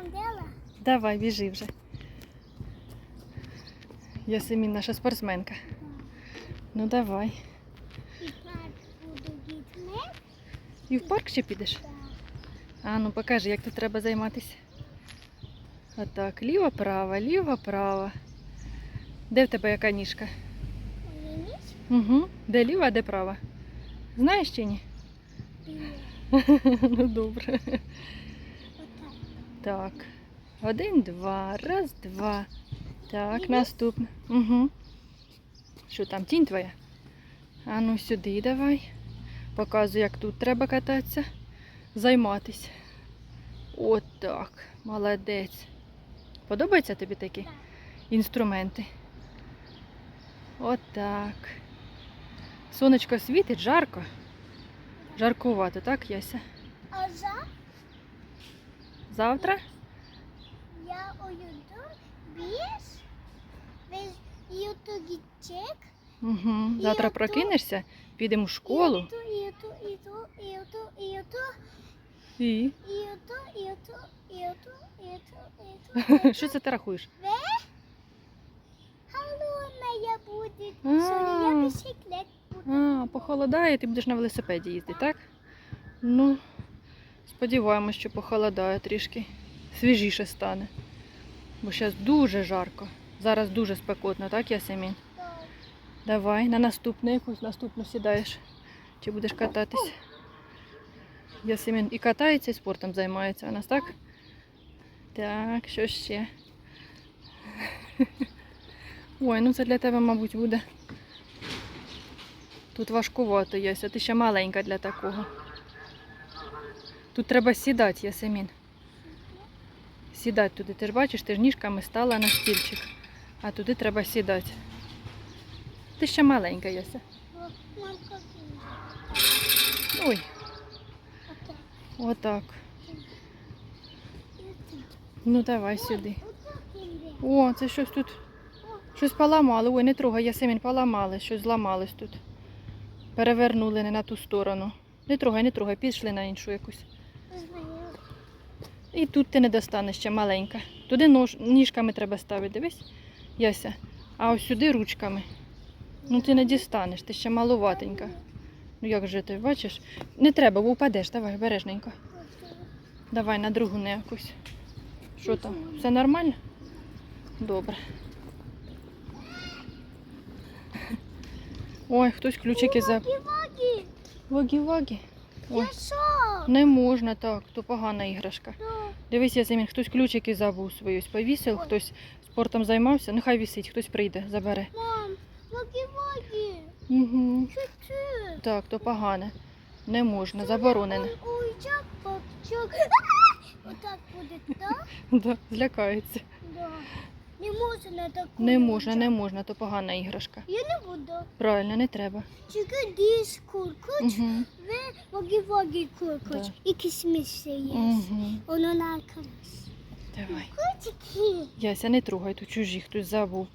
Мандела. Давай, біжи вже. Ясемін наша спортсменка. Ну давай. І так буду дітьми. І в парк ще підеш? Так. А ну покажи, як тут треба займатися. Отак, ліва, права, ліва, права. Де в тебе яка ніжка? Угу. Де ліва, а де права? Знаєш чи ні? Біле. ну добре. Так. Один, два. Раз, два. Так, наступне. Угу. Що там, тінь твоя? А ну сюди давай. Показуй, як тут треба кататися. Займатися. От так. Молодець. Подобаються тобі такі інструменти? От так. Сонечко світить, жарко. Жаркувато, так, Яся? А за Завтра? я уйду без без ютугічек. Угу. Завтра прокинешся, підемо в школу і. Що це ти рахуєш? Холодная я бисиклет буду. А, похолодає, ти будеш на велосипеді їздити, так? Ну, сподіваємось, що похолодає трішки. Свіжіше стане. Бо зараз дуже жарко. Зараз дуже спекотно, так, Ясемін? Давай, на наступну якусь наступну сідаєш. Чи будеш кататись? Ясемін і катається, і спортом займається у нас, так? Так, що ще? Ой, ну це для тебе, мабуть, буде. Тут важкувато, Яся, ти ще маленька для такого. Тут треба сідати, Ясемін. Сідати туди. Ти ж бачиш, ти ж ніжками стала на стільчик. А туди треба сідати. Ти ще маленька, Яся. Ой, отак. Ну давай сюди. О, це щось тут. Щось поламали. Ой, не трогай, Ясемін, поламали, щось зламалось тут. Перевернули не на ту сторону. Не трогай, не трогай, пішли на іншу якусь. І тут ти не достанеш ще маленька. Туди нож, ніжками треба ставити, дивись, Яся. А ось сюди ручками. Ну ти не дістанеш, ти ще малуватенька. Ну як же ти бачиш? Не треба, бо впадеш. Давай, бережненько. Давай на другу не якусь. Що там? Все нормально? Добре. Ой, хтось ключики за. Вогі-вогі. Ой, я що? Не можна так, то погана іграшка. Дивись, Ясемін, хтось ключики забув свої ось повісив, хтось спортом займався. Нехай вісить, хтось прийде, забере. Мам, ваги-ваги. Угу. Так, то погане. Не можна, заборонено. Ой, чапок, чок. Отак буде, так? Да, злякається. Да. Не можна таку. Не можна, не можна, то погана іграшка. Я не буду. Правильно, не треба. Чекай, десь куркуч, Угу. ви ваги-ваги куркуч. Да. І кисмис є. Угу. Воно на крас. Давай. Котики. Яся, не трогай, тут чужі, хтось забув.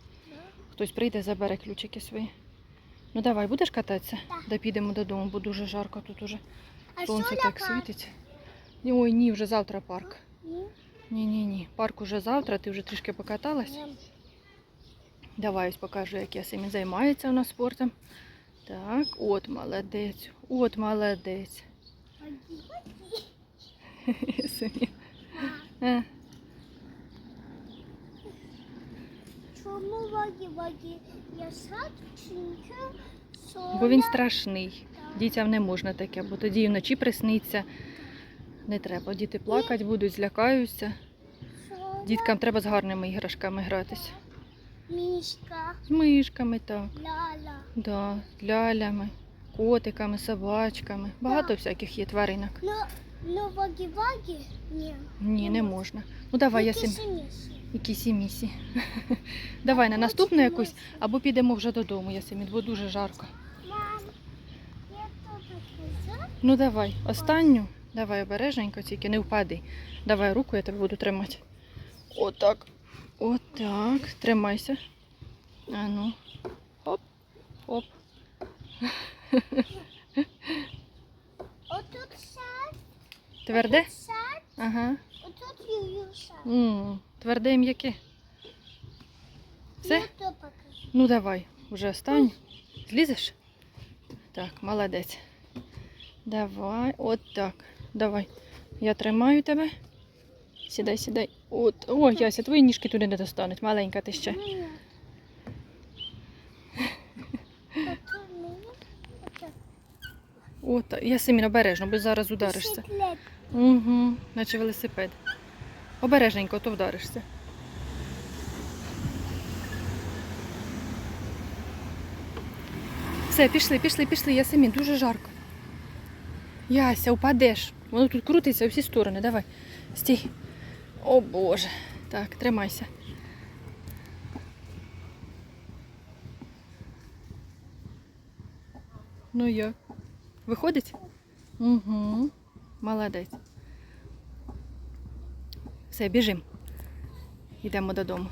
Хтось прийде, забере ключики свої. Ну давай, будеш кататися? Так. Да підемо додому, бо дуже жарко тут уже. А Сонце що так світить. Ой, ні, вже завтра парк. Ні. Ні, ні, ні. Парк уже завтра, ти вже трішки покаталась. Ні. Давай ось покажу, як Ясемін займається у нас спортом. Так, от молодець, от молодець. Ваги-ваги. Ясемін. А, Е, Чому ваги-ваги? Бо він страшний. Дітям не можна таке, бо тоді і вночі присниться. Не треба. Діти плакати будуть, злякаються. Діткам треба з гарними іграшками гратися. Мішка. З мишками, так. Ляля. Да, з лялями, котиками, собачками. Багато всяких є тваринок. Ну, ну ваги-ваги? Ні. Ні, не можна. Ну давай, Ясемін. сімісі? Якісь місі. Давай на наступну якусь, або підемо вже додому, Ясемін, бо дуже жарко. Мам, я тут. Ну давай, останню. Давай обережненько, тільки не впади. Давай руку, я тебе буду тримати. Отак. Отак. Тримайся. А ну. Оп. Оп. Отут сад, Тверде? Ага. отут Ююша. Тверде і м'яке. Все? Покажу. Ну давай, вже останню. Злізеш? Так, молодець. Давай, от так. Давай. Я тримаю тебе. Сідай, сідай. От. О, Яся, твої ніжки туди не достануть. Маленька ти ще. От, я самі обережно, бо зараз ударишся. Угу, наче велосипед. Обережненько, то вдаришся. Все, пішли, пішли, пішли, Ясемін, дуже жарко. Яся, упадеш. Воно тут крутиться у всі сторони. Давай. Стій. О Боже. Так, тримайся. Ну як? Виходить? Угу. Молодець. Все, біжимо. Йдемо додому.